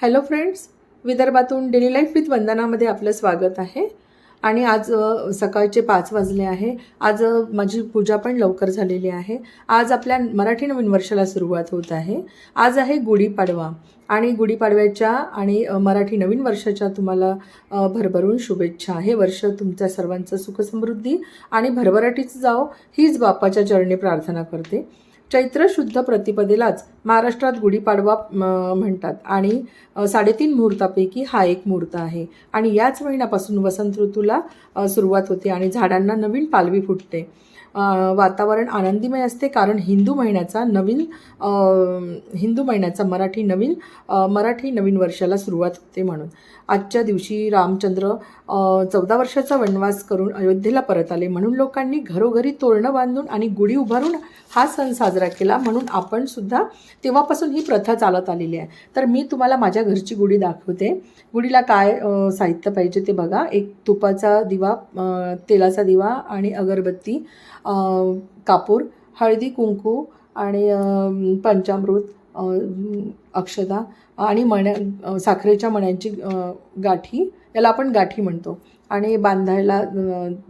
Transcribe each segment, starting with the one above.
Hello friends विदर्भातून daily life with वंदनामध्ये आपलं स्वागत आहे. आणि आज सकाळचे पाच वाजले आहे. आज माझी पूजा पण लवकर झालेली आहे. आज आपल्या मराठी नवीन वर्षाला सुरुवात होत आहे. आज आहे गुढीपाडवा. आणि गुढीपाडव्याच्या आणि मराठी नवीन वर्षाच्या तुम्हाला भरभरून शुभेच्छा हे वर्ष तुमच्या सर्वांचं सुखसमृद्धी आणि भरभराटीचं जाओ हीच बाप्पाच्या चरणी प्रार्थना करते. चैत्र शुद्ध प्रतिपदेलाच महाराष्ट्रात गुढीपाडवा म्हणतात. आणि साडेतीन मुहूर्तापैकी हा एक मुहूर्त आहे. आणि याच महिन्यापासून वसंत ऋतूला सुरुवात होते आणि झाडांना नवीन पालवी फुटते. वातावरण आनंदीमय असते. कारण हिंदू महिन्याचा नवीन हिंदू महिन्याचा मराठी नवीन मराठी नवीन वर्षाला सुरुवात होते म्हणून. आजच्या दिवशी रामचंद्र चौदा वर्षाचा वनवास करून अयोध्येला परत आले. म्हणून लोकांनी घरोघरी तोरणं बांधून आणि गुढी उभारून हा सण साजरा केला. म्हणून आपण सुद्धा तेव्हापासून ही प्रथा चालत आलेली आहे. तर मी तुम्हाला माझ्या घरची गुढी दाखवते. गुढीला काय साहित्य पाहिजे ते बघा. एक तुपाचा दिवा तेलाचा दिवा आणि अगरबत्ती कापूर हळदी कुंकू आणि पंचामृत अक्षता आणि मण्या साखरेच्या मण्यांची गाठी याला आपण गाठी म्हणतो. आणि बांधायला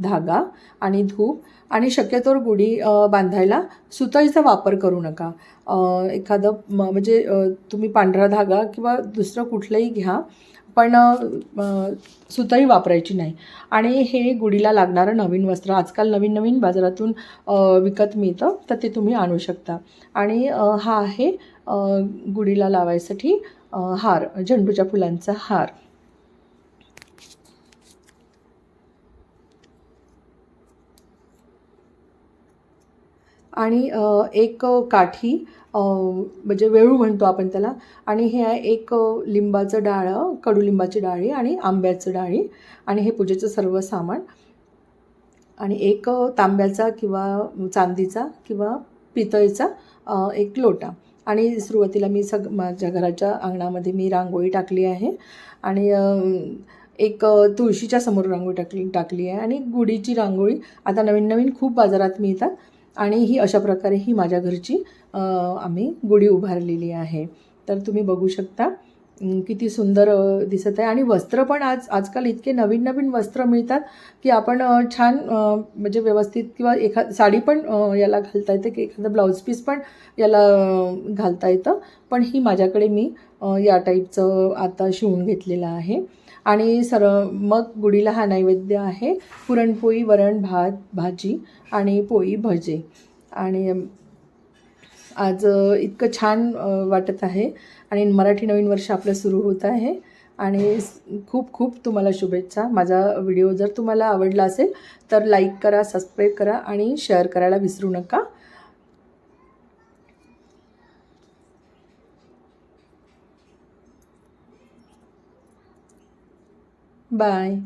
धागा आणि धूप आणि शक्यतोवर गुढी बांधायला सुतळीचा वापर करू नका. एखादं म- म्हणजे तुम्ही पांढरा धागा किंवा दुसरं कुठलंही घ्या. पण अ, सुतळी वापरायची नाही. आणि हे गुढीला लागणारं नवीन वस्त्र आजकाल नवीन नवीन बाजारातून विकत मिळतं तर ते तुम्ही आणू शकता. आणि हा आहे गुढीला लावायसाठी हार झेंडूच्या फुलांचा हार. आणि एक काठी म्हणजे वेळू म्हणतो आपण त्याला. आणि हे आहे एक लिंबाचं डाळं कडुलिंबाची डाळी आणि आंब्याचं डाळी. आणि हे पूजेचं सर्व सामान. आणि एक तांब्याचा किंवा चांदीचा किंवा पितळीचा एक लोटा. आणि सुरुवातीला मी सग माझ्या घराच्या अंगणामध्ये मी रांगोळी टाकली आहे. आणि एक तुळशीच्या समोर रांगोळी टाकली टाकली आहे. आणि गुढीची रांगोळी. आता नवीन नवीन खूप बाजारात मिळतात. आणि ही अशा प्रकारे ही माझ्या घरची आम्ही गुढी उभारलेली आहे. तर तुम्ही बघू शकता. किती सुंदर दिसत आहे. आणि वस्त्र पण आज आजकाल इतके नवीन नवीन वस्त्र मिळतात की आपण छान म्हणजे व्यवस्थित किंवा एखा साडी पण याला घालता येते की एखादं ब्लाऊज पीस पण याला घालता येतं. पण ही माझ्याकडे मी या टाईपचं आता शिवून घेतलेलं आहे. आणि सर मग गुढीला हा नैवेद्य आहे. पुरणपोळी वरण भात भाजी आणि पोळी भजे. आणि आज इतकं छान वाटत आहे आणि मराठी नवीन वर्ष आपलं सुरू होत आहे. आणि खूप खूप तुम्हाला शुभेच्छा. माझा व्हिडिओ जर तुम्हाला आवडला असेल तर लाईक करा सबस्क्राईब करा आणि शेअर करायला विसरू नका. बाय.